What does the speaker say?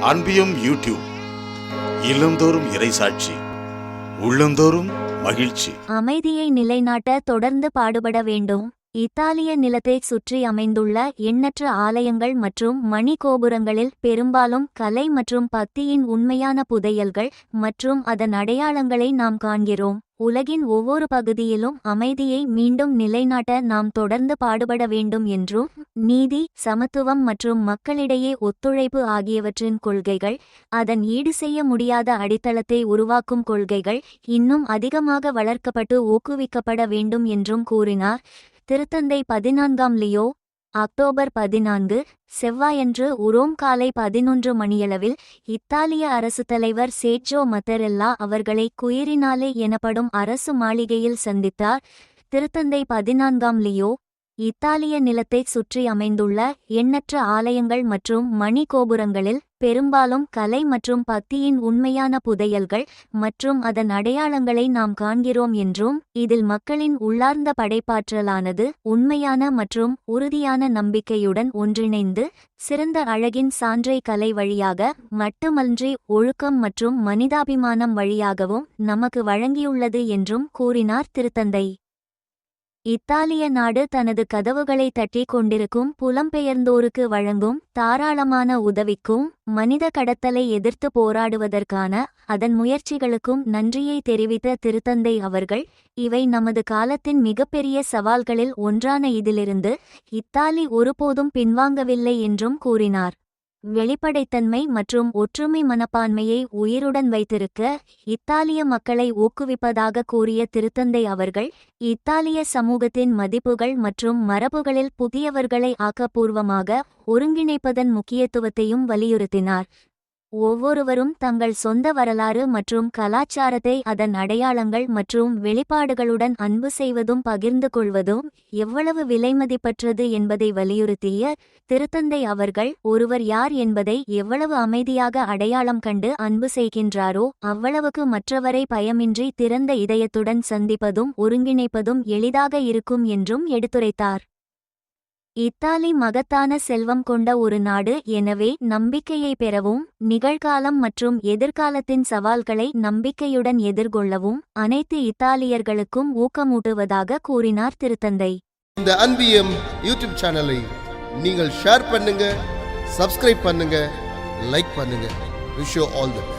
அன்பியும் YouTube இல்லந்தோறும் இறைசாட்சி உள்ளந்தோறும் மகிழ்ச்சி. அமைதியை நிலைநாட்ட தொடர்ந்து பாடுபட வேண்டும். இத்தாலிய நிலத்தைச் சுற்றி அமைந்துள்ள எண்ணற்ற ஆலயங்கள் மற்றும் மணிகோபுரங்களில் பெரும்பாலும் கலை மற்றும் பக்தியின் உண்மையான புதையல்கள் மற்றும் அதன் அடையாளங்களை நாம் காண்கிறோம். உலகின் ஒவ்வொரு பகுதியிலும் அமைதியை மீண்டும் நிலைநாட்ட நாம் தொடர்ந்து பாடுபட வேண்டும் என்றும் நீதி சமத்துவம் மற்றும் மக்களிடையே ஒத்துழைப்பு ஆகியவற்றின் கொள்கைகள் அதன் ஈடு செய்ய முடியாத அடித்தளத்தை உருவாக்கும் கொள்கைகள் இன்னும் அதிகமாக வளர்க்கப்பட்டு ஊக்குவிக்கப்பட வேண்டும் என்றும் கூறினார். திருத்தந்தை பதினான்காம் லியோ அக்டோபர் பதினான்கு செவ்வாயன்று உரோம் காலை பதினொன்று மணியளவில் இத்தாலிய அரசு தலைவர் சேட்ஜோ மத்தரெல்லா அவர்களை குயிரினாலே எனப்படும் அரசு மாளிகையில் சந்தித்தார். திருத்தந்தை பதினான்காம் லியோ இத்தாலிய நிலத்தைச் சுற்றி அமைந்துள்ள எண்ணற்ற ஆலயங்கள் மற்றும் மணி கோபுரங்களில் பெரும்பாலும் கலை மற்றும் பக்தியின் உண்மையான புதையல்கள் மற்றும் அதன் அடையாளங்களை நாம் காண்கிறோம் என்றும் இதில் மக்களின் உள்ளார்ந்த படைப்பாற்றலானது உண்மையான மற்றும் உறுதியான நம்பிக்கையுடன் ஒன்றிணைந்து சிறந்த அழகின் சான்றை கலை வழியாக மட்டுமன்றி ஒழுக்கம் மற்றும் மனிதாபிமானம் வழியாகவும் நமக்கு வழங்கியுள்ளது என்றும் கூறினார் திருத்தந்தை. இத்தாலிய நாடு தனது கதவுகளை தட்டிக் கொண்டிருக்கும் புலம்பெயர்ந்தோருக்கு வழங்கும் தாராளமான உதவிக்கும் மனித கடத்தலை எதிர்த்து போராடுவதற்கான அதன் முயற்சிகளுக்கும் நன்றியை தெரிவித்த திருத்தந்தை அவர்கள் இவை நமது காலத்தின் மிகப்பெரிய சவால்களில் ஒன்றான இதிலிருந்து இத்தாலி ஒருபோதும் பின்வாங்கவில்லை என்றும் கூறினார். வெளிப்படைத்தன்மை மற்றும் ஒற்றுமை மனப்பான்மையை உயிருடன் வைத்திருக்க இத்தாலிய மக்களை ஊக்குவிப்பதாக கூறிய திருத்தந்தை அவர்கள் இத்தாலிய சமூகத்தின் மதிப்புகள் மற்றும் மரபுகளில் புதியவர்களை ஆக்கப்பூர்வமாக ஒருங்கிணைப்பதன் முக்கியத்துவத்தையும் வலியுறுத்தினார். ஒவ்வொருவரும் தங்கள் சொந்த வரலாறு மற்றும் கலாச்சாரத்தை அதன் அடையாளங்கள் மற்றும் வெளிப்பாடுகளுடன் அன்பு செய்வதும் பகிர்ந்து கொள்வதும் எவ்வளவு விலைமதிப்பற்றது என்பதை வலியுறுத்திய திருத்தந்தை அவர்கள் ஒருவர் யார் என்பதை எவ்வளவு அமைதியாக அடையாளம் கண்டு அன்பு செய்கின்றாரோ அவ்வளவுக்கு மற்றவரை பயமின்றி திறந்த இதயத்துடன் சந்திப்பதும் ஒருங்கிணைப்பதும் எளிதாக இருக்கும் என்றும் எடுத்துரைத்தார். இத்தாலி மகத்தான செல்வம் கொண்ட ஒரு நாடு எனவே நம்பிக்கையை பெறவும் நிகழ்காலம் மற்றும் எதிர்காலத்தின் சவால்களை நம்பிக்கையுடன் எதிர்கொள்ளவும் அனைத்து இத்தாலியர்களுக்கும் ஊக்கமூட்டுவதாக கூறினார் திருத்தந்தை. இந்த அன்பியம் யூடியூப் சேனலை நீங்கள் ஷேர் பண்ணுங்க சப்ஸ்கிரைப் பண்ணுங்க லைக் பண்ணுங்க. Wish all the best